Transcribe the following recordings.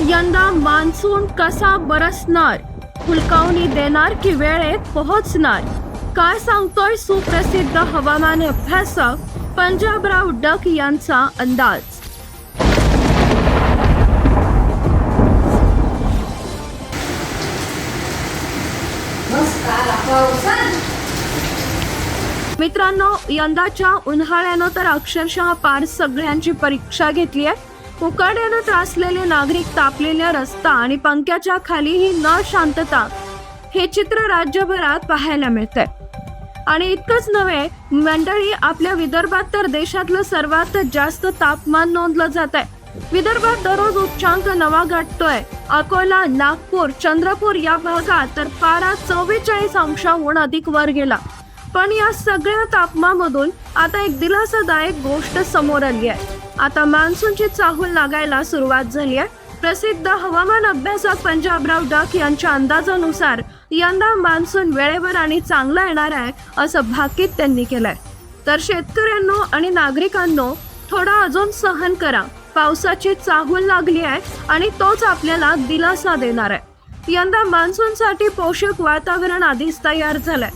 यंदा मान्सून कसा बरसणार? हुलकावणी देणार की वेळेत पोहोचणार? काय सांगतोय सुप्रसिद्ध हवामान अभ्यासक पंजाबराव डक यांचा अंदाज? मित्रांनो यंदाच्या उन्हाळ्यानं तर अक्षरशः पार सगळ्यांची परीक्षा घेतली आहे. उकाड्यानं त्रासलेले नागरिक तापलेल्या रस्ता आणि पंख्याच्या खालीही न शांतता हे चित्र राज्यभरात पाहायला मिळतंय. आणि इतकंच नव्हे मंडळी आपल्या विदर्भात तर देशातलं सर्वात जास्त तापमान नोंदलं जात आहे विदर्भात दररोज उच्चांक नवा गाठतोय. अकोला नागपूर चंद्रपूर या भागात तर पारा चव्वेचाळीस अंशाहून अधिक वर गेला. पण या सगळ्या तापमामधून आता एक दिलासादायक गोष्ट समोर आली आहे. आता मान्सूनची चाहूल लागायला सुरुवात झाली आहे. प्रसिद्ध हवामान अभ्यासक पंजाबराव डाक यांच्या अंदाजानुसार यंदा मान्सून वेळेवर आणि चांगला येणार आहे असं भाकीत त्यांनी केलंय. तर शेतकऱ्यांनो आणि नागरिकांनो थोडा अजून सहन करा. पावसाची चाहूल लागली आहे आणि तोच आपल्याला दिलासा देणार आहे. यंदा मान्सूनसाठी पोषक वातावरण आधीच तयार झालंय.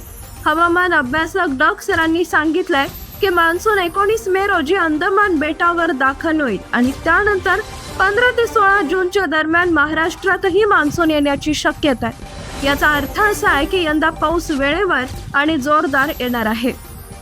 हवामान अभ्यासक डक सरांनी सांगितलंय की मान्सून एकोणीस मे रोजी अंदमान बेटावर दाखल होईल आणि त्यानंतर पंधरा ते सोळा जूनच्या दरम्यान महाराष्ट्रातही मान्सून येण्याची शक्यता आहे. याचा अर्थ असा आहे की यंदा पाऊस वेळेवर आणि जोरदार येणार आहे.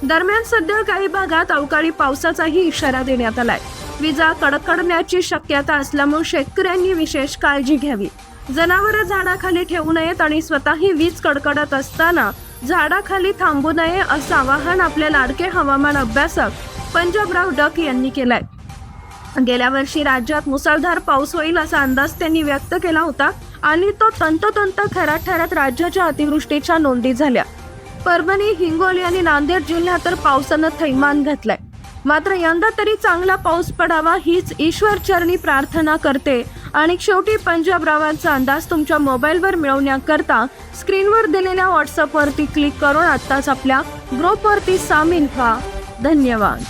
दरम्यान सध्या काही भागात अवकाळी पावसाचाही इशारा देण्यात आलाय. विजा कडकडण्याची शक्यता असल्यामुळे शेतकऱ्यांनी विशेष काळजी घ्यावी. जनावरं झाडाखाली ठेवू नयेत आणि स्वतःही वीज कडकडत असताना झाडाखाली थांबू नये असं आवाहन आपले लाडके हवामान अभ्यासक पंजाबराव डक यांनी केलंय. गेल्या वर्षी राज्यात मुसळधार पाऊस होईल असा अंदाज त्यांनी व्यक्त केला होता आणि तो तंतोतंत खरा ठरत राज्याच्या अतिवृष्टीच्या नोंदी झाल्या. परभणी हिंगोली आणि नांदेड जिल्ह्यात तर पावसानं थैमान घातलंय. मात्र यंदा तरी चांगला पाऊस पडावा हीच ईश्वरचरणी प्रार्थना करते आणि शेवटी पंजाब रावांचा अंदाज तुमच्या मोबाईलवर मिळवण्याकरता स्क्रीनवर दिलेल्या व्हॉट्सअपवरती क्लिक करून आत्ताच आपल्या ग्रुपवरती सामील व्हा. धन्यवाद.